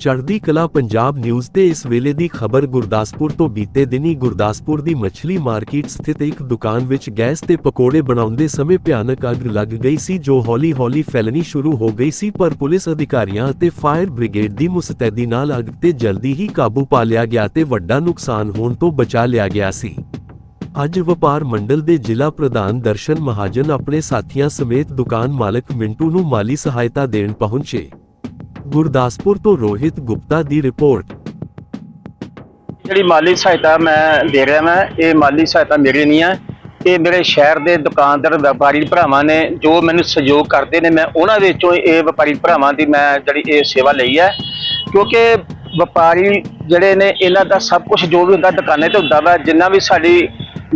ਚੜ੍ਹਦੀ ਕਲਾ ਪੰਜਾਬ ਨਿਊਜ਼ ਤੇ ਇਸ ਵੇਲੇ ਦੀ ਖਬਰ ਗੁਰਦਾਸਪੁਰ ਤੋਂ ਬੀਤੇ ਦਿਨੀ ਗੁਰਦਾਸਪੁਰ ਦੀ ਮੱਛਲੀ ਮਾਰਕੀਟ ਸਥਿਤ ਇੱਕ ਦੁਕਾਨ ਵਿੱਚ ਗੈਸ ਤੇ ਪਕੌੜੇ ਬਣਾਉਂਦੇ ਸਮੇਂ ਭਿਆਨਕ ਅੱਗ ਲੱਗ ਗਈ ਸੀ, ਜੋ ਹੌਲੀ-ਹੌਲੀ ਫੈਲਣੀ ਸ਼ੁਰੂ ਹੋ ਗਈ ਸੀ, ਪਰ ਪੁਲਿਸ ਅਧਿਕਾਰੀਆਂ ਅਤੇ ਫਾਇਰ ਬ੍ਰਿਗੇਡ ਦੀ ਮੁਸਤੈਦੀ ਨਾਲ ਅੱਗ ਤੇ ਜਲਦੀ ਹੀ ਕਾਬੂ ਪਾ ਲਿਆ ਗਿਆ ਤੇ ਵੱਡਾ ਨੁਕਸਾਨ ਹੋਣ ਤੋਂ ਬਚਾ ਲਿਆ ਗਿਆ ਸੀ। ਅੱਜ ਵਪਾਰ ਮੰਡਲ ਦੇ ਜ਼ਿਲ੍ਹਾ ਪ੍ਰਧਾਨ ਦਰਸ਼ਨ ਮਹਾਜਨ ਆਪਣੇ ਸਾਥੀਆਂ ਸਮੇਤ ਦੁਕਾਨ ਮਾਲਕ ਮਿੰਟੂ ਨੂੰ ਮਾਲੀ ਸਹਾਇਤਾ ਦੇਣ ਪਹੁੰਚੇ। ਗੁਰਦਾਸਪੁਰ ਤੋਂ ਰੋਹਿਤ ਗੁਪਤਾ ਦੀ ਰਿਪੋਰਟ। ਜਿਹੜੀ ਮਾਲੀ ਸਹਾਇਤਾ ਮੈਂ ਦੇ ਰਿਹਾ ਮੈਂ ਇਹ ਮਾਲੀ ਸਹਾਇਤਾ ਮੇਰੀ ਨਹੀਂ ਹੈ ਇਹ ਮੇਰੇ ਸ਼ਹਿਰ ਦੇ ਦੁਕਾਨਦਾਰ, ਵਪਾਰੀ ਭਰਾਵਾਂ ਨੇ ਜੋ ਮੈਨੂੰ ਸਹਿਯੋਗ ਕਰਦੇ ਨੇ, ਮੈਂ ਉਹਨਾਂ ਵਿੱਚੋਂ ਇਹ ਵਪਾਰੀ ਭਰਾਵਾਂ ਦੀ ਮੈਂ ਜਿਹੜੀ ਇਹ ਸੇਵਾ ਲਈ ਹੈ। ਕਿਉਂਕਿ ਵਪਾਰੀ ਜਿਹੜੇ ਨੇ, ਇਹਨਾਂ ਦਾ ਸਭ ਕੁਝ ਜੋ ਵੀ ਹੁੰਦਾ ਦੁਕਾਨੇ ਤੇ ਹੁੰਦਾ ਵਾ, ਜਿੰਨਾ ਵੀ ਸਾਡੀ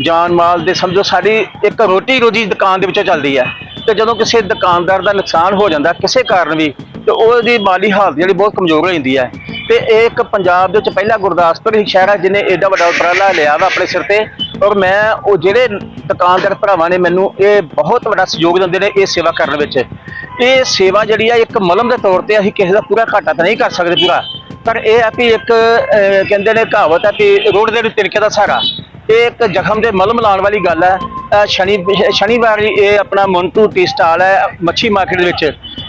ਜਾਨ ਮਾਲ ਦੇ, ਸਮਝੋ ਸਾਡੀ ਇੱਕ ਰੋਟੀ ਰੋਜੀ ਦੁਕਾਨ ਦੇ ਵਿੱਚੋਂ ਚੱਲਦੀ ਹੈ। ਤੇ ਜਦੋਂ ਕਿਸੇ ਦੁਕਾਨਦਾਰ ਦਾ ਨੁਕਸਾਨ ਹੋ ਜਾਂਦਾ, ਕਿਸੇ ਕਾਰਨ ਵੀ ਤੇ ਉਹਦੀ ਮਾਲੀ ਹਾਲਤ ਜਿਹੜੀ ਬਹੁਤ ਕਮਜ਼ੋਰ ਹੋ ਜਾਂਦੀ ਹੈ। ਤੇ ਇਹ ਇੱਕ ਪੰਜਾਬ ਦੇ ਵਿੱਚ ਪਹਿਲਾ ਗੁਰਦਾਸਪੁਰ ਹੀ ਸ਼ਹਿਰ ਹੈ ਜਿਹਨੇ ਐਡਾ ਵੱਡਾ ਉਪਰਾਲਾ ਲਿਆ ਵਾ ਆਪਣੇ ਸਿਰ ਤੇ। ਔਰ ਮੈਂ ਉਹ ਜਿਹੜੇ ਦੁਕਾਨਦਾਰ ਭਰਾਵਾਂ ਨੇ ਮੈਨੂੰ ਇਹ ਬਹੁਤ ਵੱਡਾ ਸਹਿਯੋਗ ਦਿੰਦੇ ਨੇ ਇਹ ਸੇਵਾ ਕਰਨ ਵਿੱਚ। ਇਹ ਸੇਵਾ ਜਿਹੜੀ ਆ ਇੱਕ ਮਲਮ ਦੇ ਤੌਰ ਤੇ ਅਸੀਂ ਕਿਸੇ ਦਾ ਪੂਰਾ ਘਾਟਾ ਤਾਂ ਨਹੀਂ ਕਰ ਸਕਦੇ ਪੂਰਾ। ਪਰ ਇਹ ਆ ਵੀ ਇੱਕ ਕਹਿੰਦੇ ਨੇ ਕਹਾਵਤ ਹੈ ਕਿ ਰੋਡ ਦੇ ਤਿਨਕੇ ਦਾ ਸਹਾਰਾ। ਇਹ ਇੱਕ ਜ਼ਖਮ ਦੇ ਮਲਮ ਲਾਉਣ ਵਾਲੀ ਗੱਲ ਹੈ। ਸ਼ਨੀ, ਸ਼ਨੀਵਾਰ ਇਹ ਆਪਣਾ ਮੌਂਟੂ ਟੀ ਸਟਾਲ ਹੈ ਮੱਛੀ ਮਾਰਕੀਟ ਦੇ ਵਿੱਚ।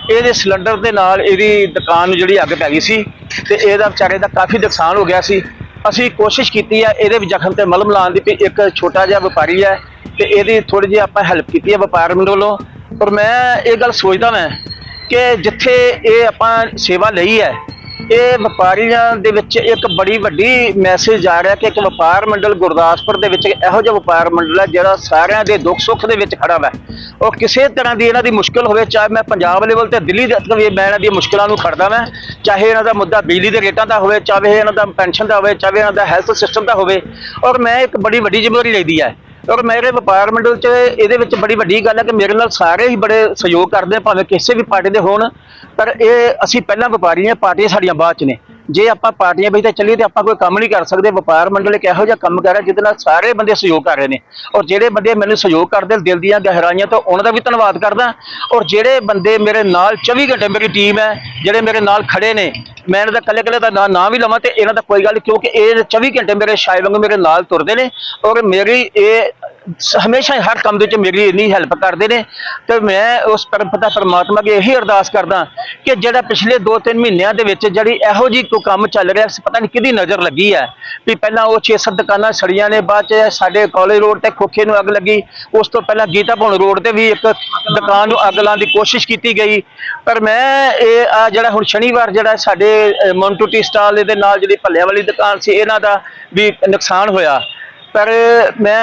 ਇਹਦੇ ਸਿਲੰਡਰ ਦੇ ਨਾਲ ਇਹਦੀ ਦੁਕਾਨ ਨੂੰ ਜਿਹੜੀ ਅੱਗ ਪੈ ਗਈ ਸੀ ਤੇ ਇਹਦਾ ਵਿਚਾਰੇ ਦਾ ਕਾਫੀ ਨੁਕਸਾਨ ਹੋ ਗਿਆ ਸੀ। ਅਸੀਂ ਕੋਸ਼ਿਸ਼ ਕੀਤੀ ਹੈ ਇਹਦੇ ਵੀ ਜ਼ਖਮ ਤੇ ਮਲਮ ਲਾਉਣ ਦੀ ਵੀ ਇੱਕ ਛੋਟਾ ਜਿਹਾ ਵਪਾਰੀ ਹੈ ਤੇ ਇਹਦੀ ਥੋੜੀ ਜਿਹੀ ਆਪਾਂ ਹੈਲਪ ਕੀਤੀ ਹੈ ਵਪਾਰ ਮੰਡਲ ਵੱਲੋਂ। ਪਰ ਮੈਂ ਇਹ ਗੱਲ ਸੋਚਦਾ ਮੈਂ ਕਿ ਜਿੱਥੇ ਇਹ ਆਪਾਂ ਸੇਵਾ ਲਈ ਹੈ ਇਹ ਵਪਾਰੀਆਂ ਦੇ ਵਿੱਚ ਇੱਕ ਬੜੀ ਵੱਡੀ ਮੈਸੇਜ ਆ ਰਿਹਾ ਕਿ ਇੱਕ ਵਪਾਰ ਮੰਡਲ ਗੁਰਦਾਸਪੁਰ ਦੇ ਵਿੱਚ ਇਹੋ ਜਿਹਾ ਵਪਾਰ ਮੰਡਲ ਹੈ ਜਿਹੜਾ ਸਾਰਿਆਂ ਦੇ ਦੁੱਖ ਸੁੱਖ ਦੇ ਵਿੱਚ ਖੜਾ ਵਾ। ਉਹ ਕਿਸੇ ਤਰ੍ਹਾਂ ਦੀ ਇਹਨਾਂ ਦੀ ਮੁਸ਼ਕਲ ਹੋਵੇ, ਚਾਹੇ ਮੈਂ ਪੰਜਾਬ ਲੈਵਲ ਤੇ ਦਿੱਲੀ ਦੇ ਤੱਕ ਵੀ ਮੈਂ ਇਹਨਾਂ ਦੀਆਂ ਮੁਸ਼ਕਲਾਂ ਨੂੰ ਖੜਦਾ ਮੈਂ ਚਾਹੇ ਇਹਨਾਂ ਦਾ ਮੁੱਦਾ ਬਿਜਲੀ ਦੇ ਰੇਟਾਂ ਦਾ ਹੋਵੇ, ਚਾਹੇ ਇਹਨਾਂ ਦਾ ਪੈਨਸ਼ਨ ਦਾ ਹੋਵੇ, ਚਾਹੇ ਇਹਨਾਂ ਦਾ ਹੈਲਥ ਸਿਸਟਮ ਦਾ ਹੋਵੇ, ਔਰ ਮੈਂ ਇੱਕ ਬੜੀ ਵੱਡੀ ਜ਼ਿੰਮੇਵਾਰੀ ਲਈਦੀ ਹੈ ਔਰ ਮੇਰੇ ਵਪਾਰ ਮੰਡਲ 'ਚ ਇਹਦੇ ਵਿੱਚ ਬੜੀ ਵੱਡੀ ਗੱਲ ਹੈ ਕਿ ਮੇਰੇ ਨਾਲ ਸਾਰੇ ਹੀ ਬੜੇ ਸਹਿਯੋਗ ਕਰਦੇ ਭਾਵੇਂ ਕਿਸੇ ਵੀ ਪਾਰਟੀ ਦੇ ਹੋਣ, ਪਰ ਇਹ ਅਸੀਂ ਪਹਿਲਾਂ ਵਪਾਰੀ ਹਾਂ ਪਾਰਟੀਆਂ ਸਾਡੀਆਂ ਬਾਅਦ 'ਚ ਨੇ। ਜੇ ਆਪਾਂ ਪਾਰਟੀਆਂ ਵਿੱਚ ਤਾਂ ਚੱਲੀਏ ਤੇ ਆਪਾਂ ਕੋਈ ਕੰਮ ਨਹੀਂ ਕਰ ਸਕਦੇ ਵਪਾਰ ਮੰਡਲ ਇੱਕ ਇਹੋ ਜਿਹਾ ਕੰਮ ਕਰ ਰਿਹਾ ਜਿਹਦੇ ਨਾਲ ਸਾਰੇ ਬੰਦੇ ਸਹਿਯੋਗ ਕਰ ਰਹੇ ਨੇ। ਔਰ ਜਿਹੜੇ ਬੰਦੇ ਮੈਨੂੰ ਸਹਿਯੋਗ ਕਰਦੇ ਦਿਲ ਦੀਆਂ ਗਹਿਰਾਈਆਂ ਤੋਂ ਉਹਨਾਂ ਦਾ ਵੀ ਧੰਨਵਾਦ ਕਰਦਾ। ਔਰ ਜਿਹੜੇ ਬੰਦੇ ਮੇਰੇ ਨਾਲ 24 ਘੰਟੇ ਮੇਰੀ ਟੀਮ ਹੈ ਜਿਹੜੇ ਮੇਰੇ ਨਾਲ ਖੜੇ ਨੇ ਮੈਂ ਇਹਨਾਂ ਦਾ ਕੱਲੇ ਕੱਲੇ ਦਾ ਨਾਂ ਨਾ ਵੀ ਲਵਾਂ ਤੇ ਇਹਨਾਂ ਦਾ ਕੋਈ ਗੱਲ ਨੀ, ਕਿਉਂਕਿ ਇਹ 24 ਘੰਟੇ ਮੇਰੇ ਸ਼ਾਇ ਵਾਂਗੂ ਮੇਰੇ ਨਾਲ ਤੁਰਦੇ ਨੇ। ਔਰ ਮੇਰੀ ਇਹ ਹਮੇਸ਼ਾ ਹੀ ਹਰ ਕੰਮ ਦੇ ਵਿੱਚ ਮੇਰੀ ਇੰਨੀ ਹੈਲਪ ਕਰਦੇ ਨੇ ਤੇ ਮੈਂ ਉਸ ਪਰਮ ਪਿਤਾ ਪਰਮਾਤਮਾ ਅੱਗੇ ਇਹੀ ਅਰਦਾਸ ਕਰਦਾ ਕਿ ਜਿਹੜਾ ਪਿਛਲੇ 2-3 ਮਹੀਨਿਆਂ ਦੇ ਵਿੱਚ ਜਿਹੜੀ ਇਹੋ ਜੀ ਕੋਈ ਕੰਮ ਚੱਲ ਰਿਹਾ ਪਤਾ ਨਹੀਂ ਕਿਹਦੀ ਨਜ਼ਰ ਲੱਗੀ ਹੈ ਵੀ ਪਹਿਲਾਂ ਉਹ 6-7 ਦੁਕਾਨਾਂ ਸੜੀਆਂ ਨੇ ਬਾਅਦ ਚ ਸਾਡੇ ਕਾਲਜ ਰੋਡ ਤੇ ਖੋਖੇ ਨੂੰ ਅੱਗ ਲੱਗੀ ਉਸ ਤੋਂ ਪਹਿਲਾਂ ਗੀਤਾ ਭਵਨ ਰੋਡ ਤੇ ਵੀ ਇੱਕ ਦੁਕਾਨ ਨੂੰ ਅੱਗ ਲਾਉਣ ਦੀ ਕੋਸ਼ਿਸ਼ ਕੀਤੀ ਗਈ। ਪਰ ਮੈਂ ਇਹ ਆ ਜਿਹੜਾ ਹੁਣ ਸ਼ਨੀਵਾਰ ਜਿਹੜਾ ਸਾਡੇ ਅ, ਸਟਾਲ ਦੇ ਨਾਲ ਜਿਹੜੀ ਭੱਲਿਆਂ ਵਾਲੀ ਦੁਕਾਨ ਸੀ ਇਹਨਾਂ ਦਾ ਵੀ ਨੁਕਸਾਨ ਹੋਇਆ। ਪਰ ਮੈਂ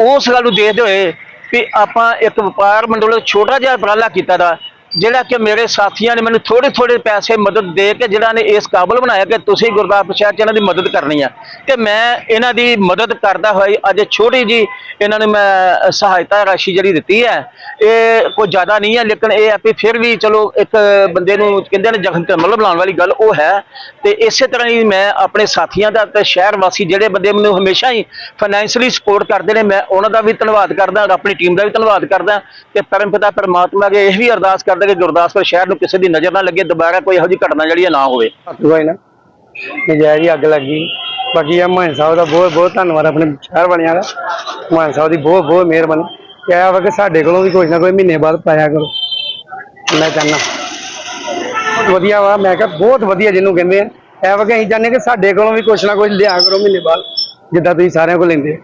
ਉਸ ਗੱਲ ਨੂੰ ਦੇਖਦੇ ਹੋਏ ਵੀ ਆਪਾਂ ਇੱਕ ਵਪਾਰ ਮੰਡਲ ਛੋਟਾ ਜਿਹਾ ਉਪਰਾਲਾ ਕੀਤਾ ਦਾ ਜਿਹੜਾ ਕਿ ਮੇਰੇ ਸਾਥੀਆਂ ਨੇ ਮੈਨੂੰ ਥੋੜੇ ਥੋੜੇ ਪੈਸੇ ਮਦਦ ਦੇ ਕੇ ਜਿਹੜਾ ਨੇ ਇਸ ਕਾਬਲ ਬਣਾਇਆ ਕਿ ਤੁਸੀਂ ਗੁਰਦਾਸਪੁਰ ਸ਼ਹਿਰ 'ਚ ਇਹਨਾਂ ਦੀ ਮਦਦ ਕਰਨੀ ਆ। ਤੇ ਮੈਂ ਇਹਨਾਂ ਦੀ ਮਦਦ ਕਰਦਾ ਹੋਈ ਅੱਜ ਛੋਟੀ ਜੀ ਇਹਨਾਂ ਨੂੰ ਮੈਂ ਸਹਾਇਤਾ ਰਾਸ਼ੀ ਜਿਹੜੀ ਦਿੱਤੀ ਹੈ, ਇਹ ਕੋਈ ਜ਼ਿਆਦਾ ਨਹੀਂ ਹੈ, ਲੇਕਿਨ ਇਹ ਹੈ ਵੀ ਫਿਰ ਵੀ ਚਲੋ ਇੱਕ ਬੰਦੇ ਨੂੰ ਕਹਿੰਦੇ ਨੇ ਜ਼ਖਮ ਤੇ ਮਲਮ ਲਾਉਣ ਵਾਲੀ ਗੱਲ ਉਹ ਹੈ। ਤੇ ਇਸੇ ਤਰ੍ਹਾਂ ਹੀ ਮੈਂ ਆਪਣੇ ਸਾਥੀਆਂ ਦਾ ਤੇ ਸ਼ਹਿਰ ਵਾਸੀ ਜਿਹੜੇ ਬੰਦੇ ਮੈਨੂੰ ਹਮੇਸ਼ਾ ਹੀ ਫਾਈਨੈਂਸ਼ਲੀ ਸਪੋਰਟ ਕਰਦੇ ਨੇ, ਮੈਂ ਉਹਨਾਂ ਦਾ ਵੀ ਧੰਨਵਾਦ ਕਰਦਾ ਔਰ ਆਪਣੀ ਟੀਮ ਦਾ ਵੀ ਧੰਨਵਾਦ ਕਰਦਾ। ਤੇ ਪਰਮਪਿਤਾ ਪਰਮਾਤਮਾ ਅੱਗੇ ਇਹ ਵੀ ਅਰਦਾਸ ਕਰਦਾ ਕਿ ਗੁਰਦਾਸਪੁਰ ਸ਼ਹਿਰ ਨੂੰ ਕਿਸੇ ਦੀ ਨਜ਼ਰ ਨਾ ਲੱਗੇ, ਦੁਬਾਰਾ ਕੋਈ ਇਹੋ ਜਿਹੀ ਘਟਨਾ ਜਿਹੜੀ ਹੈ ਨਾ ਹੋਵੇ। ਹੋਈ ਨਾ। ਨਜਾਇਜ਼ ਹੀ ਅੱਗ ਲੱਗੀ। ਬਾਕੀ ਆ ਮਾਨ ਸਾਹਿਬ ਦਾ ਬਹੁਤ ਬਹੁਤ ਧੰਨਵਾਦ, ਆਪਣੇ ਸ਼ਹਿਰ ਵਾਲਿਆਂ ਦਾ। ਮਾਨ ਸਾਹਿਬ ਦੀ ਬਹੁਤ ਬਹੁਤ ਮਿਹਰਬਾਨੀ। ਕਿਹਾ ਵਾ ਕਿ ਸਾਡੇ ਕੋਲੋਂ ਵੀ ਕੁਝ ਨਾ ਕੋਈ ਮਹੀਨੇ ਬਾਅਦ ਪਾਇਆ ਕਰੋ। ਮੈਂ ਚਾਹੁੰਦਾ। ਵਧੀਆ ਵਾ, ਮੈਂ ਕਿਹਾ ਬਹੁਤ ਵਧੀਆ ਜਿਹਨੂੰ ਕਹਿੰਦੇ ਆ। ਇਹ ਵਾ ਕਿ ਅਸੀਂ ਚਾਹੁੰਦੇ ਕਿ ਸਾਡੇ ਕੋਲੋਂ ਵੀ ਕੁਛ ਨਾ ਕੁਛ ਲਿਆ ਕਰੋ ਮਹੀਨੇ ਬਾਅਦ, ਜਿੱਦਾਂ ਤੁਸੀਂ ਸਾਰਿਆਂ ਕੋਲ ਲੈਂਦੇ।